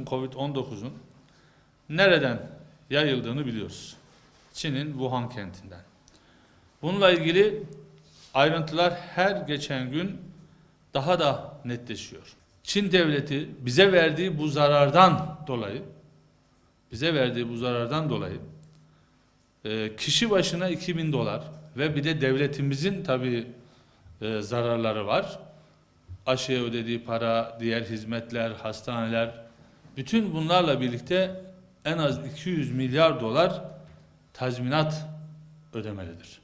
Covid-19'un nereden yayıldığını biliyoruz. Çin'in Wuhan kentinden. Bununla ilgili ayrıntılar her geçen gün daha da netleşiyor. Çin devleti bize verdiği bu zarardan dolayı bize verdiği bu zarardan dolayı e, kişi başına 2000 dolar ve bir de devletimizin tabii e, zararları var. Aşıya ödediği para, diğer hizmetler, hastaneler, bütün bunlarla birlikte en az 200 milyar dolar tazminat ödemelidir.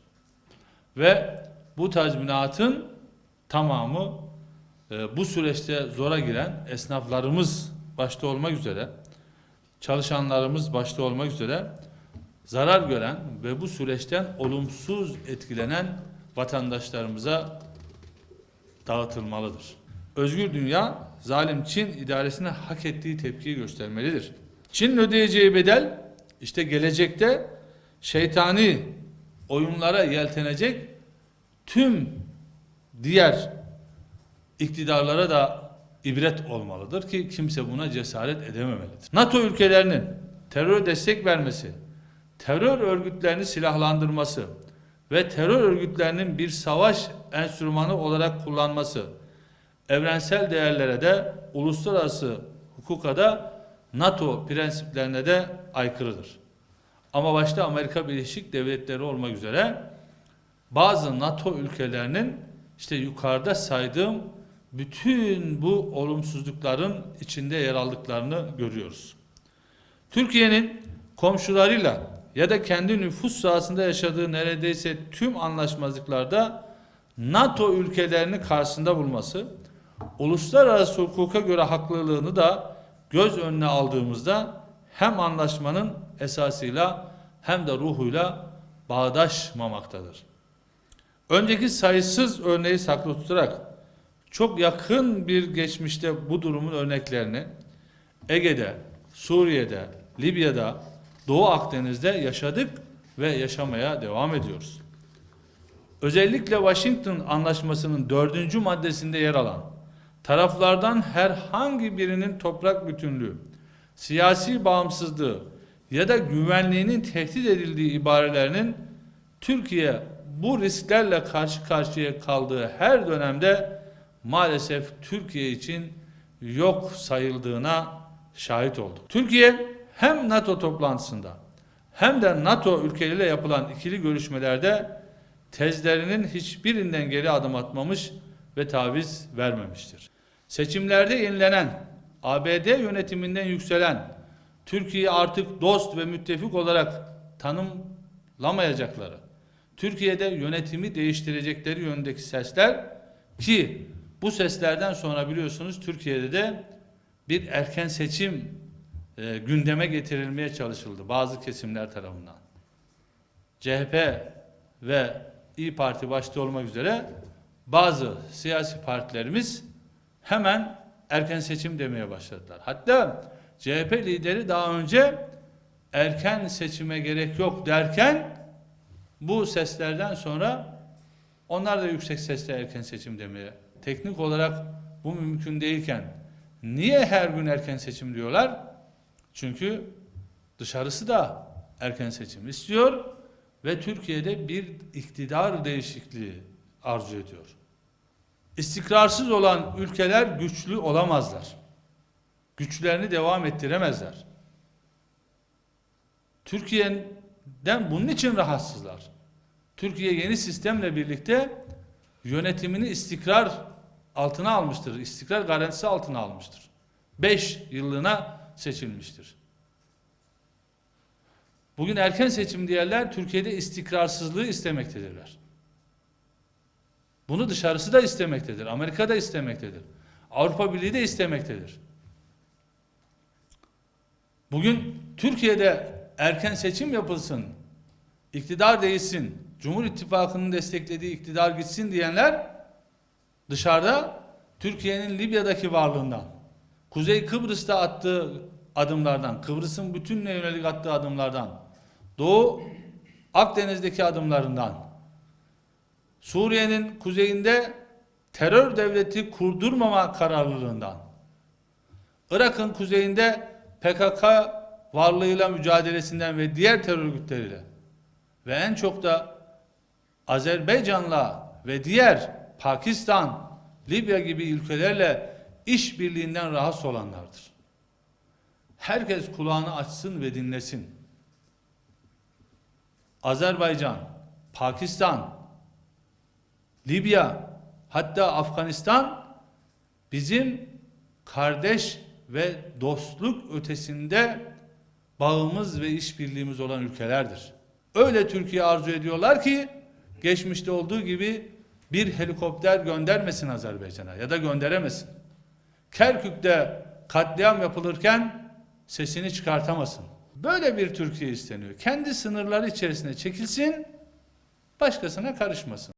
Ve bu tazminatın tamamı e, bu süreçte zora giren esnaflarımız başta olmak üzere, çalışanlarımız başta olmak üzere zarar gören ve bu süreçten olumsuz etkilenen vatandaşlarımıza dağıtılmalıdır. Özgür dünya zalim Çin idaresine hak ettiği tepkiyi göstermelidir. Çin'in ödeyeceği bedel işte gelecekte şeytani oyunlara yeltenecek tüm diğer iktidarlara da ibret olmalıdır ki kimse buna cesaret edememelidir. NATO ülkelerinin terör destek vermesi, terör örgütlerini silahlandırması ve terör örgütlerinin bir savaş enstrümanı olarak kullanması evrensel değerlere de uluslararası hukuka da NATO prensiplerine de aykırıdır. Ama başta Amerika Birleşik Devletleri olmak üzere bazı NATO ülkelerinin işte yukarıda saydığım bütün bu olumsuzlukların içinde yer aldıklarını görüyoruz. Türkiye'nin komşularıyla ya da kendi nüfus sahasında yaşadığı neredeyse tüm anlaşmazlıklarda NATO ülkelerini karşısında bulması, uluslararası hukuka göre haklılığını da göz önüne aldığımızda hem anlaşmanın esasıyla hem de ruhuyla bağdaşmamaktadır. Önceki sayısız örneği saklı tutarak çok yakın bir geçmişte bu durumun örneklerini Ege'de, Suriye'de, Libya'da, Doğu Akdeniz'de yaşadık ve yaşamaya devam ediyoruz. Özellikle Washington Anlaşması'nın dördüncü maddesinde yer alan taraflardan herhangi birinin toprak bütünlüğü, siyasi bağımsızlığı ya da güvenliğinin tehdit edildiği ibarelerinin Türkiye bu risklerle karşı karşıya kaldığı her dönemde maalesef Türkiye için yok sayıldığına şahit olduk. Türkiye hem NATO toplantısında hem de NATO ülkeleriyle yapılan ikili görüşmelerde tezlerinin hiçbirinden geri adım atmamış ve taviz vermemiştir. Seçimlerde yenilenen, ABD yönetiminden yükselen, Türkiye artık dost ve müttefik olarak tanımlamayacakları, Türkiye'de yönetimi değiştirecekleri yönündeki sesler ki bu seslerden sonra biliyorsunuz Türkiye'de de bir erken seçim e, gündeme getirilmeye çalışıldı bazı kesimler tarafından. CHP ve İyi Parti başta olmak üzere bazı siyasi partilerimiz hemen erken seçim demeye başladılar. Hatta CHP lideri daha önce erken seçime gerek yok derken bu seslerden sonra onlar da yüksek sesle erken seçim demeye. Teknik olarak bu mümkün değilken niye her gün erken seçim diyorlar? Çünkü dışarısı da erken seçim istiyor ve Türkiye'de bir iktidar değişikliği arzu ediyor. İstikrarsız olan ülkeler güçlü olamazlar. Güçlerini devam ettiremezler. Türkiye'den bunun için rahatsızlar. Türkiye yeni sistemle birlikte yönetimini istikrar altına almıştır. İstikrar garantisi altına almıştır. Beş yıllığına seçilmiştir. Bugün erken seçim diyenler Türkiye'de istikrarsızlığı istemektedirler. Bunu dışarısı da istemektedir. Amerika da istemektedir. Avrupa Birliği de istemektedir. Bugün Türkiye'de erken seçim yapılsın, iktidar değilsin, Cumhur İttifakı'nın desteklediği iktidar gitsin diyenler dışarıda Türkiye'nin Libya'daki varlığından, Kuzey Kıbrıs'ta attığı adımlardan, Kıbrıs'ın bütününe yönelik attığı adımlardan, Doğu Akdeniz'deki adımlarından, Suriye'nin kuzeyinde terör devleti kurdurmama kararlılığından, Irak'ın kuzeyinde PKK varlığıyla mücadelesinden ve diğer terör örgütleriyle ve en çok da Azerbaycan'la ve diğer Pakistan, Libya gibi ülkelerle işbirliğinden rahatsız olanlardır. Herkes kulağını açsın ve dinlesin. Azerbaycan, Pakistan, Libya, hatta Afganistan bizim kardeş ve dostluk ötesinde bağımız ve işbirliğimiz olan ülkelerdir. Öyle Türkiye arzu ediyorlar ki geçmişte olduğu gibi bir helikopter göndermesin Azerbaycan'a ya da gönderemesin. Kerkük'te katliam yapılırken sesini çıkartamasın. Böyle bir Türkiye isteniyor. Kendi sınırları içerisine çekilsin, başkasına karışmasın.